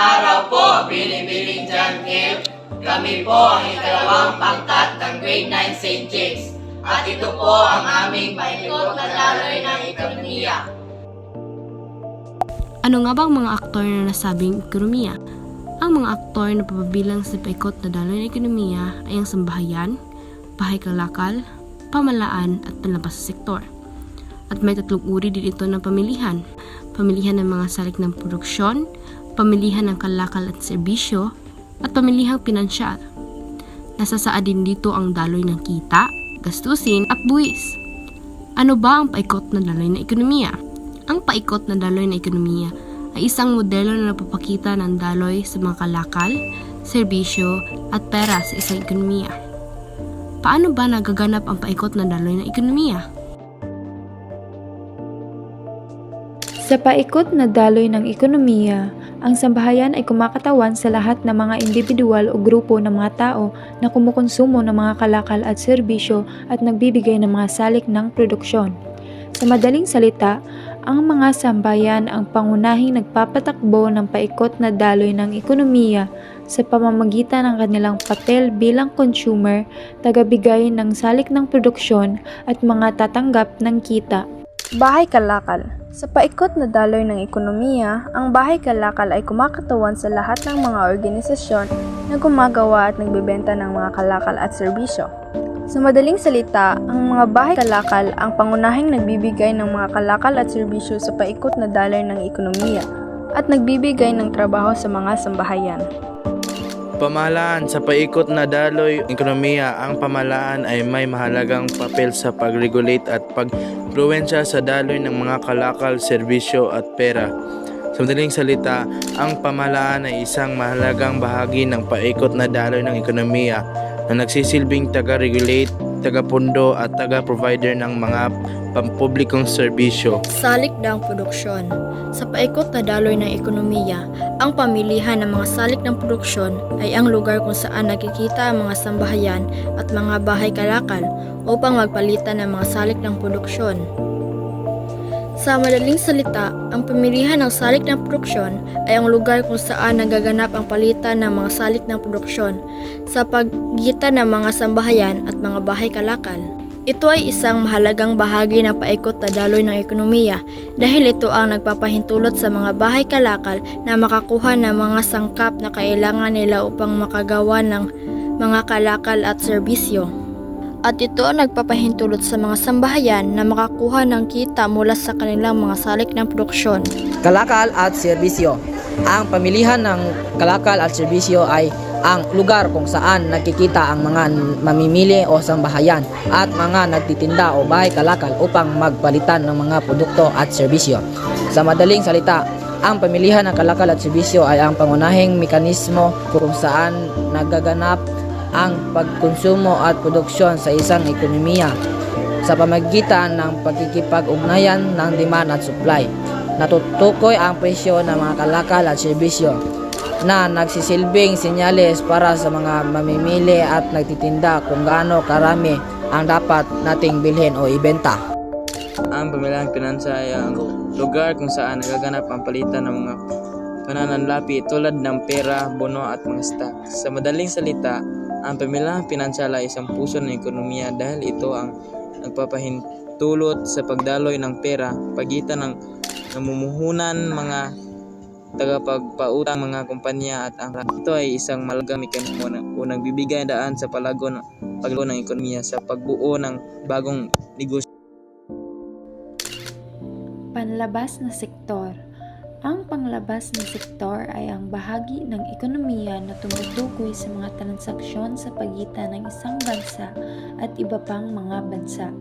araw po, Binibining John Hill. Kami po ang ikalawang pangkat ng Grade 9 St. James. At ito po ang aming paikot na daloy ng ekonomiya. Ano nga ba ang mga aktor na nasabing ekonomiya? Ang mga aktor na papabilang sa paikot na daloy ng ekonomiya ay ang sambahayan, bahay kalakal, pamalaan at panlabas sa sektor. At may tatlong uri din ito ng pamilihan. Pamilihan ng mga salik ng produksyon, pamilihan ng kalakal at serbisyo, at pamilihang pinansyal. Nasasaad din dito ang daloy ng kita, gastusin at buwis. Ano ba ang paikot na daloy ng ekonomiya? Ang paikot na daloy ng ekonomiya ay isang modelo na napapakita ng daloy sa mga kalakal, serbisyo at pera sa isang ekonomiya. Paano ba nagaganap ang paikot na daloy ng ekonomiya? Sa paikot na daloy ng ekonomiya, ang sambahayan ay kumakatawan sa lahat ng mga individual o grupo ng mga tao na kumukonsumo ng mga kalakal at serbisyo at nagbibigay ng mga salik ng produksyon. Sa madaling salita, ang mga sambayan ang pangunahing nagpapatakbo ng paikot na daloy ng ekonomiya sa pamamagitan ng kanilang papel bilang consumer, tagabigay ng salik ng produksyon at mga tatanggap ng kita. Bahay Kalakal Sa paikot na daloy ng ekonomiya, ang Bahay Kalakal ay kumakatawan sa lahat ng mga organisasyon na gumagawa at nagbebenta ng mga kalakal at serbisyo. Sa madaling salita, ang mga bahay kalakal ang pangunahing nagbibigay ng mga kalakal at serbisyo sa paikot na daloy ng ekonomiya at nagbibigay ng trabaho sa mga sambahayan. Pamahalaan sa paikot na daloy ekonomiya, ang pamahalaan ay may mahalagang papel sa pag-regulate at pag-impluensya sa daloy ng mga kalakal, serbisyo at pera. Sa madaling salita, ang pamahalaan ay isang mahalagang bahagi ng paikot na daloy ng ekonomiya na nagsisilbing taga-regulate, taga-pundo at taga-provider ng mga pampublikong serbisyo. Salik ng produksyon. Sa paikot na daloy ng ekonomiya, ang pamilihan ng mga salik ng produksyon ay ang lugar kung saan nakikita ang mga sambahayan at mga bahay kalakal upang magpalitan ng mga salik ng produksyon. Sa madaling salita, ang pamilihan ng salik ng produksyon ay ang lugar kung saan nagaganap ang palitan ng mga salik ng produksyon sa pagitan ng mga sambahayan at mga bahay kalakal. Ito ay isang mahalagang bahagi ng paikot na daloy ng ekonomiya dahil ito ang nagpapahintulot sa mga bahay kalakal na makakuha ng mga sangkap na kailangan nila upang makagawa ng mga kalakal at serbisyo. At ito ang nagpapahintulot sa mga sambahayan na makakuha ng kita mula sa kanilang mga salik ng produksyon. kalakal at serbisyo. Ang pamilihan ng kalakal at serbisyo ay ang lugar kung saan nakikita ang mga mamimili o sambahayan at mga nagtitinda o bahay kalakal upang magpalitan ng mga produkto at serbisyo. Sa madaling salita, ang pamilihan ng kalakal at serbisyo ay ang pangunahing mekanismo kung saan nagaganap ang pagkonsumo at produksyon sa isang ekonomiya sa pamagitan ng pagkikipag-ugnayan ng demand at supply. Natutukoy ang presyo ng mga kalakal at serbisyo na nagsisilbing senyales para sa mga mamimili at nagtitinda kung gaano karami ang dapat nating bilhin o ibenta. Ang pamilihan pinansa ay ang lugar kung saan nagaganap ang palitan ng mga pananalapi tulad ng pera, bono at mga stock. Sa madaling salita, ang pamilihan pinansyal ay isang puso ng ekonomiya dahil ito ang nagpapahintulot sa pagdaloy ng pera pagitan ng namumuhunan mga tagapagpautang mga kumpanya at ang ito ay isang malagang mekanismo na unang bibigay daan sa palago ng paglago ng ekonomiya sa pagbuo ng bagong negosyo. Panlabas na sektor Ang panglabas na sektor ay ang bahagi ng ekonomiya na tumutukoy sa mga transaksyon sa pagitan ng isang bansa at iba pang mga bansa.